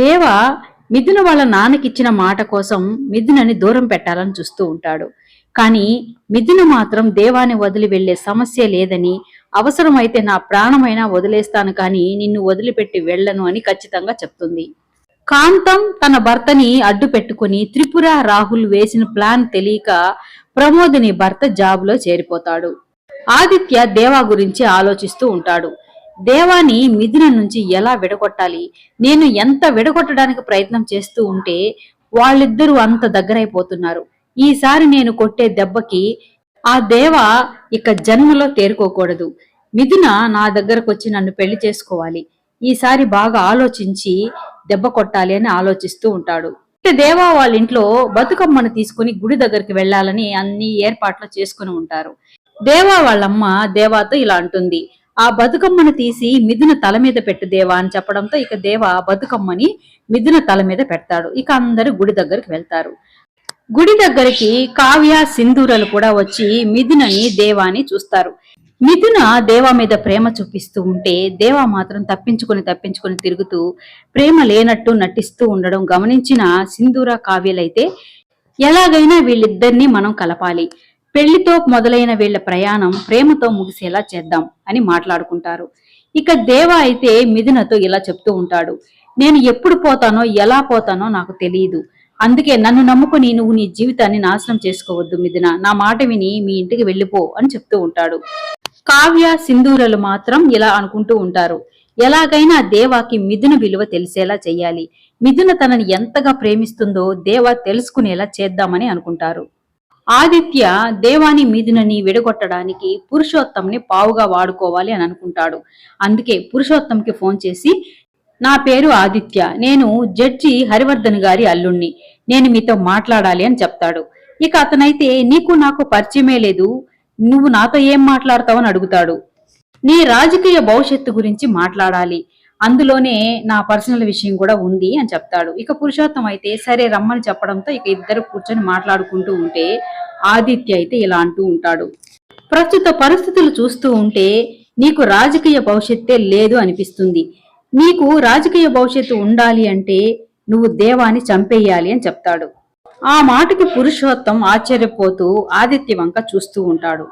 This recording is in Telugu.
దేవ మిథున వాళ్ళ నాన్నకిచ్చిన మాట కోసం మిథునని దూరం పెట్టాలని చూస్తూ ఉంటాడు. కానీ మిథున మాత్రం దేవాన్ని వదిలి వెళ్ళే సమస్య లేదని అవసరమైతే నా ప్రాణమైనా వదిలేస్తాను కానీ నిన్ను వదిలిపెట్టి వెళ్ళను అని ఖచ్చితంగా చెప్తుంది. కాంతం తన భర్తని అడ్డు పెట్టుకుని త్రిపుర రాహుల్ వేసిన ప్లాన్ తెలియక ప్రమోదిని భర్త జాబ్లో చేరిపోతాడు. ఆదిత్య దేవా గురించి ఆలోచిస్తూ ఉంటాడు. దేవాని మిథున నుంచి ఎలా విడగొట్టాలి? నేను ఎంత విడగొట్టడానికి ప్రయత్నం చేస్తూ ఉంటే వాళ్ళిద్దరూ అంత దగ్గరైపోతున్నారు. ఈసారి నేను కొట్టే దెబ్బకి ఆ దేవ ఇక జన్మలో తేరుకోకూడదు. మిథున నా దగ్గరకు వచ్చి నన్ను పెళ్ళి చేసుకోవాలి. ఈసారి బాగా ఆలోచించి దెబ్బ కొట్టాలి అని ఆలోచిస్తూ ఉంటాడు. ఇక దేవా వాళ్ళ ఇంట్లో బతుకమ్మను తీసుకుని గుడి దగ్గరికి వెళ్ళాలని అన్ని ఏర్పాట్లు చేసుకుని ఉంటారు. దేవా వాళ్ళమ్మ దేవాతో ఇలా అంటుంది. ఆ బతుకమ్మను తీసి మిథున తల మీద పెట్టు దేవా అని చెప్పడంతో ఇక దేవ బతుకమ్మని మిథున తల మీద పెడతాడు. ఇక అందరూ గుడి దగ్గరికి వెళ్తారు. గుడి దగ్గరికి కావ్య సింధూరలు కూడా వచ్చి మిథునని దేవాని చూస్తారు. మిథున దేవా మీద ప్రేమ చూపిస్తూ ఉంటే దేవా మాత్రం తప్పించుకుని తప్పించుకుని తిరుగుతూ ప్రేమ లేనట్టు నటిస్తూ ఉండడం గమనించిన సింధూర కావ్యలైతే ఎలాగైనా వీళ్ళిద్దరినీ మనం కలపాలి. పెళ్ళితో మొదలైన వీళ్ళ ప్రయాణం ప్రేమతో ముగిసేలా చేద్దాం అని మాట్లాడుకుంటారు. ఇక దేవ అయితే మిథునతో ఇలా చెప్తూ ఉంటాడు. నేను ఎప్పుడు పోతానో ఎలా పోతానో నాకు తెలియదు. అందుకే నన్ను నమ్ముకుని నువ్వు నీ జీవితాన్ని నాశనం చేసుకోవద్దు మిథున. నా మాట విని మీ ఇంటికి వెళ్ళిపో అని చెప్తూ ఉంటాడు. కావ్య సింధూరలు మాత్రం ఇలా అనుకుంటూ ఉంటారు. ఎలాగైనా దేవాకి మిథున విలువ తెలిసేలా చేయాలి మిథున తనని ఎంతగా ప్రేమిస్తుందో దేవ తెలుసుకునేలా చేద్దామని అనుకుంటారు. ఆదిత్య దేవాని మీదినని విడగొట్టడానికి పురుషోత్తంని పావుగా వాడుకోవాలి అని అనుకుంటాడు. అందుకే పురుషోత్తంకి ఫోన్ చేసి నా పేరు ఆదిత్య నేను జడ్జి హరివర్ధన్ గారి అల్లుణ్ణి నేను మీతో మాట్లాడాలి అని చెప్తాడు. ఇక అతనైతే నీకు నాకు పరిచయమే లేదు నువ్వు నాతో ఏం మాట్లాడతావని అడుగుతాడు. నీ రాజకీయ భవిష్యత్తు గురించి మాట్లాడాలి. అందులోనే నా పర్సనల్ విషయం కూడా ఉంది అని చెప్తాడు. ఇక పురుషోత్తం అయితే సరే రమ్మని చెప్పడంతో ఇక ఇద్దరు కూర్చొని మాట్లాడుకుంటూ ఉంటే ఆదిత్య అయితే ఇలా అంటూ ఉంటాడు. ప్రస్తుత పరిస్థితులు చూస్తూ ఉంటే నీకు రాజకీయ భవిష్యత్తే లేదు అనిపిస్తుంది. నీకు రాజకీయ భవిష్యత్తు ఉండాలి అంటే నువ్వు దేవాన్ని చంపేయాలి అని చెప్తాడు. ఆ మాటకి పురుషోత్తం ఆశ్చర్యపోతూ ఆదిత్య వంక చూస్తూ ఉంటాడు.